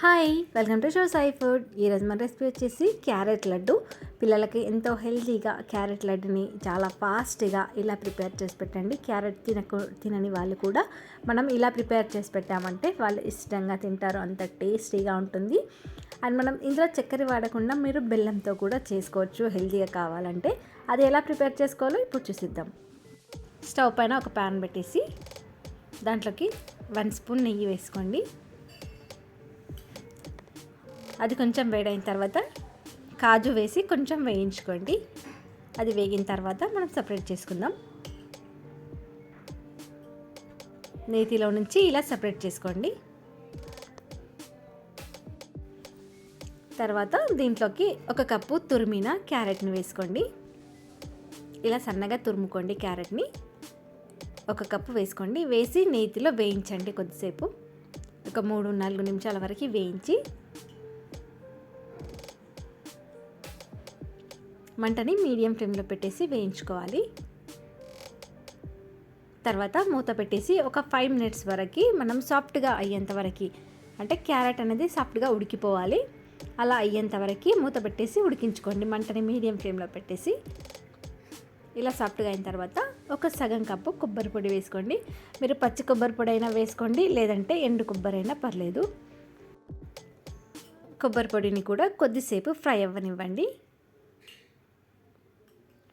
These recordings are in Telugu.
Hi welcome to show Sai food. ఈరోజు మన రెసిపీ వచ్చేసి క్యారెట్ లడ్డు. పిల్లలకి ఎంతో హెల్తీగా క్యారెట్ లడ్డుని చాలా ఫాస్ట్గా ఇలా ప్రిపేర్ చేసి పెట్టండి. క్యారెట్ తినకు తినని వాళ్ళు కూడా మనం ఇలా ప్రిపేర్ చేసి పెట్టామంటే వాళ్ళు ఇష్టంగా తింటారు. అంత టేస్టీగా ఉంటుంది. అండ్ మనం ఇందులో చక్కెర వాడకుండా మీరు బెల్లంతో కూడా చేసుకోవచ్చు. హెల్తీగా కావాలంటే అది ఎలా ప్రిపేర్ చేసుకోవాలో ఇప్పుడు చూసిద్దాం. స్టవ్ పైన ఒక ప్యాన్ పెట్టేసి దాంట్లోకి వన్ స్పూన్ నెయ్యి వేసుకోండి. అది కొంచెం వేడైన తర్వాత కాజు వేసి కొంచెం వేయించుకోండి. అది వేగిన తర్వాత మనం సపరేట్ చేసుకుందాం. నేతిలో నుంచి ఇలా సపరేట్ చేసుకోండి. తర్వాత దీంట్లోకి ఒక కప్పు తురిమిన క్యారెట్ని వేసుకోండి. ఇలా సన్నగా తురుముకోండి క్యారెట్ని. ఒక కప్పు వేసుకోండి. వేసి నేతిలో వేయించండి కొద్దిసేపు. ఒక మూడు నాలుగు నిమిషాల వరకు వేయించి మంటని మీడియం ఫ్లేమ్లో పెట్టేసి వేయించుకోవాలి. తర్వాత మూత పెట్టేసి ఒక ఫైవ్ మినిట్స్ వరకు మనం సాఫ్ట్గా అయ్యేంత వరకు అంటే క్యారెట్ అనేది సాఫ్ట్గా ఉడికిపోవాలి. అలా అయ్యేంత వరకు మూత పెట్టేసి ఉడికించుకోండి మంటని మీడియం ఫ్లేమ్లో పెట్టేసి. ఇలా సాఫ్ట్గా అయిన తర్వాత ఒక సగం కప్పు కొబ్బరి పొడి వేసుకోండి. మీరు పచ్చి కొబ్బరి పొడి అయినా వేసుకోండి లేదంటే ఎండు కొబ్బరి అయినా పర్లేదు. కొబ్బరి పొడిని కూడా కొద్దిసేపు ఫ్రై అవ్వనివ్వండి.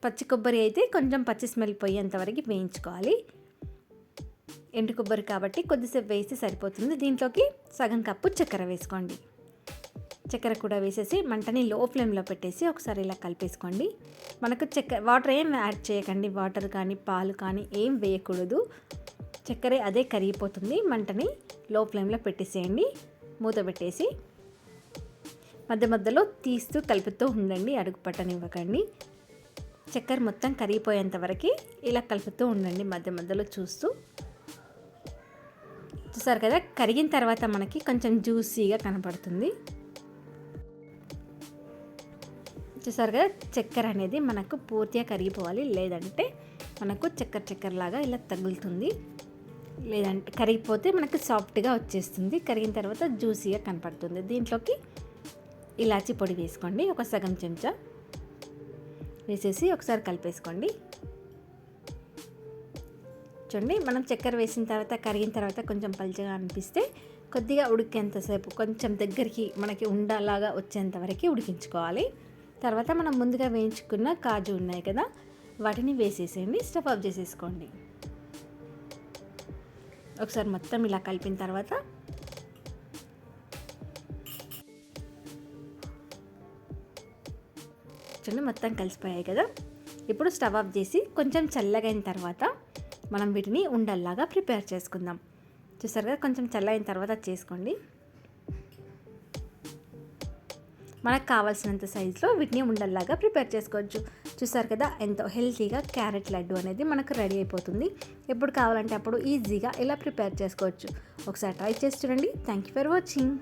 పచ్చి కొబ్బరి అయితే కొంచెం పచ్చి స్మెల్ పోయేంతవరకు వేయించుకోవాలి. ఎండు కొబ్బరి కాబట్టి కొద్దిసేపు వేస్తే సరిపోతుంది. దీంట్లోకి సగం కప్పు చక్కెర వేసుకోండి. చక్కెర కూడా వేసేసి మంటని లో ఫ్లేమ్లో పెట్టేసి ఒకసారి ఇలా కలిపేసుకోండి. మనకు చక్కెర వాటర్ ఏం యాడ్ చేయకండి. వాటర్ కానీ పాలు కానీ ఏం వేయకూడదు. చక్కెర అదే కరిగిపోతుంది. మంటని లో ఫ్లేమ్లో పెట్టేసేయండి. మూత పెట్టేసి మధ్య మధ్యలో తీస్తూ కలుపుతూ ఉండండి. అడుగు పట్టనివ్వకండి. చక్కెర మొత్తం కరిగిపోయేంత వరకు ఇలా కలుపుతూ ఉండండి మధ్య మధ్యలో చూస్తూ. చూసారు కదా కరిగిన తర్వాత మనకి కొంచెం జ్యూసీగా కనపడుతుంది. చూసారు కదా చక్కెర అనేది మనకు పూర్తిగా కరిగిపోవాలి. లేదంటే మనకు చక్కెర చక్కెరలాగా ఇలా తగులుతుంది. లేదంటే కరిగిపోతే మనకు సాఫ్ట్గా వచ్చేస్తుంది. కరిగిన తర్వాత జ్యూసీగా కనపడుతుంది. దీంట్లోకి ఇలాచీ పొడి వేసుకోండి. ఒక సగం చెంచా. వేసేసి ఒకసారి కలిపేసుకోండి. చూడండి మనం చక్కెర వేసిన తర్వాత కరిగిన తర్వాత కొంచెం పల్చగా అనిపిస్తే కొద్దిగా ఉడికేంతసేపు కొంచెం దగ్గరికి మనకి ఉండలాగా వచ్చేంత వరకు ఉడికించుకోవాలి. తర్వాత మనం ముందుగా వేయించుకున్న కాజు ఉన్నాయి కదా వాటిని వేసేసేయండి స్టఫ్ ఆఫ్ చేసేసుకోండి. ఒకసారి మొత్తం ఇలా కలిపిన తర్వాత చూడండి మొత్తం కలిసిపోయాయి కదా. ఇప్పుడు స్టవ్ ఆఫ్ చేసి కొంచెం చల్లగైన తర్వాత మనం వీటిని ఉండల్లాగా ప్రిపేర్ చేసుకుందాం. చూసారు కదా కొంచెం చల్లైన తర్వాత చేసుకోండి. మనకు కావాల్సినంత సైజులో వీటిని ఉండల్లాగా ప్రిపేర్ చేసుకోవచ్చు. చూసారు కదా ఎంతో హెల్తీగా క్యారెట్ లడ్డు అనేది మనకు రెడీ అయిపోతుంది. ఎప్పుడు కావాలంటే అప్పుడు ఈజీగా ఇలా ప్రిపేర్ చేసుకోవచ్చు. ఒకసారి ట్రై చేసి చూడండి. Thank you for watching